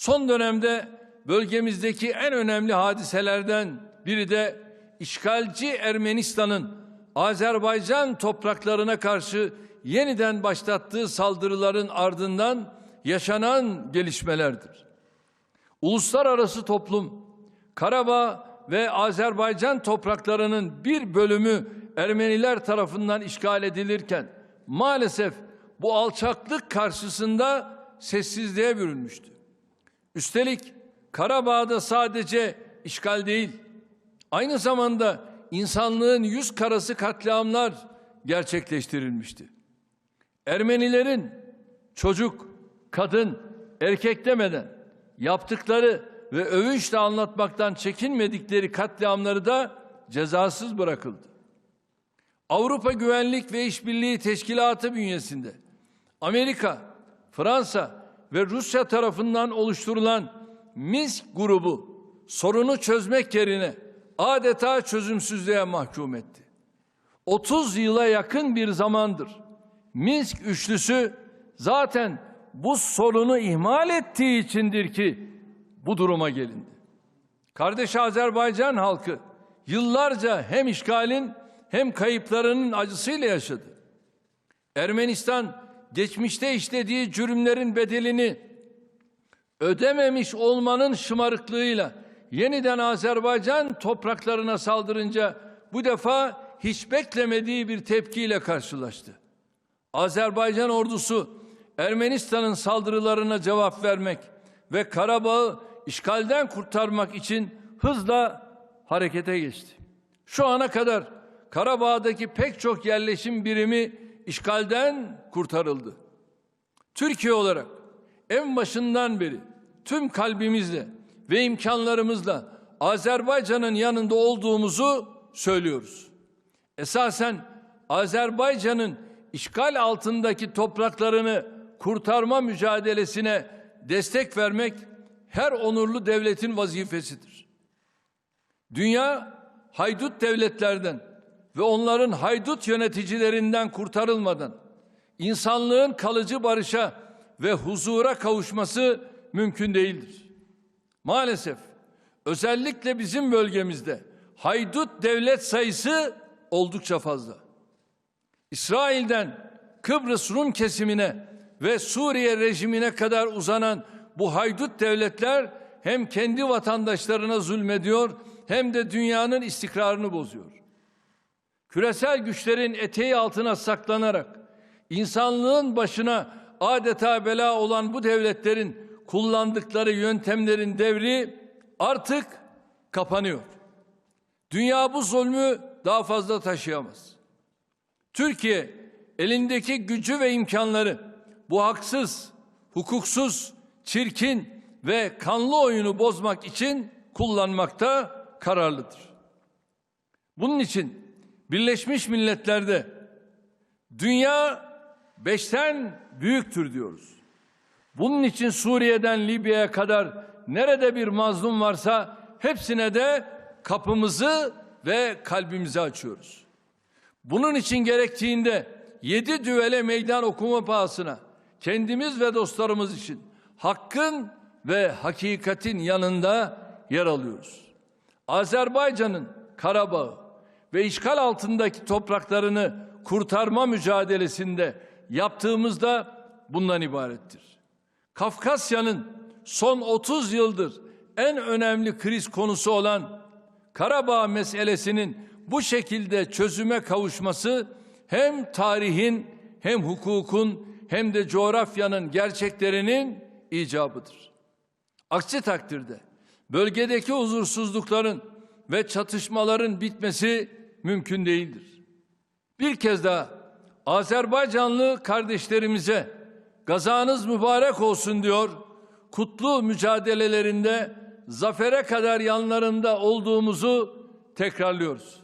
Son dönemde bölgemizdeki en önemli hadiselerden biri de işgalci Ermenistan'ın Azerbaycan topraklarına karşı yeniden başlattığı saldırıların ardından yaşanan gelişmelerdir. Uluslararası toplum Karabağ ve Azerbaycan topraklarının bir bölümü Ermeniler tarafından işgal edilirken maalesef bu alçaklık karşısında sessizliğe bürünmüştü. Üstelik Karabağ'da sadece işgal değil, aynı zamanda insanlığın yüz karası katliamlar gerçekleştirilmişti. Ermenilerin çocuk, kadın, erkek demeden yaptıkları ve övünçle anlatmaktan çekinmedikleri katliamları da cezasız bırakıldı. Avrupa Güvenlik ve İşbirliği Teşkilatı bünyesinde Amerika, Fransa ve Rusya tarafından oluşturulan Minsk grubu sorunu çözmek yerine adeta çözümsüzlüğe mahkum etti. 30 yıla yakın bir zamandır Minsk üçlüsü zaten bu sorunu ihmal ettiği içindir ki bu duruma gelindi. Kardeş Azerbaycan halkı yıllarca hem işgalin hem kayıplarının acısıyla yaşadı. Ermenistan geçmişte işlediği cürümlerin bedelini ödememiş olmanın şımarıklığıyla yeniden Azerbaycan topraklarına saldırınca bu defa hiç beklemediği bir tepkiyle karşılaştı. Azerbaycan ordusu Ermenistan'ın saldırılarına cevap vermek ve Karabağ'ı işgalden kurtarmak için hızla harekete geçti. Şu ana kadar Karabağ'daki pek çok yerleşim birimi işgalden kurtarıldı. Türkiye olarak en başından beri tüm kalbimizle ve imkanlarımızla Azerbaycan'ın yanında olduğumuzu söylüyoruz. Esasen Azerbaycan'ın işgal altındaki topraklarını kurtarma mücadelesine destek vermek her onurlu devletin vazifesidir. Dünya haydut devletlerden ve onların haydut yöneticilerinden kurtarılmadan insanlığın kalıcı barışa ve huzura kavuşması mümkün değildir. Maalesef özellikle bizim bölgemizde haydut devlet sayısı oldukça fazla. İsrail'den Kıbrıs Rum kesimine ve Suriye rejimine kadar uzanan bu haydut devletler hem kendi vatandaşlarına zulmediyor hem de dünyanın istikrarını bozuyor. Küresel güçlerin eteği altına saklanarak insanlığın başına adeta bela olan bu devletlerin kullandıkları yöntemlerin devri artık kapanıyor. Dünya bu zulmü daha fazla taşıyamaz. Türkiye elindeki gücü ve imkanları bu haksız, hukuksuz, çirkin ve kanlı oyunu bozmak için kullanmakta kararlıdır. Bunun için Birleşmiş Milletler'de dünya beşten büyüktür diyoruz. Bunun için Suriye'den Libya'ya kadar nerede bir mazlum varsa hepsine de kapımızı ve kalbimizi açıyoruz. Bunun için gerektiğinde yedi düvele meydan okuma pahasına kendimiz ve dostlarımız için hakkın ve hakikatin yanında yer alıyoruz. Azerbaycan'ın Karabağ ve işgal altındaki topraklarını kurtarma mücadelesinde yaptığımızda bundan ibarettir. Kafkasya'nın son 30 yıldır en önemli kriz konusu olan Karabağ meselesinin bu şekilde çözüme kavuşması hem tarihin hem hukukun hem de coğrafyanın gerçeklerinin icabıdır. Aksi takdirde bölgedeki huzursuzlukların ve çatışmaların bitmesi mümkün değildir. Bir kez daha Azerbaycanlı kardeşlerimize gazanız mübarek olsun diyor. Kutlu mücadelelerinde zafere kadar yanlarında olduğumuzu tekrarlıyoruz.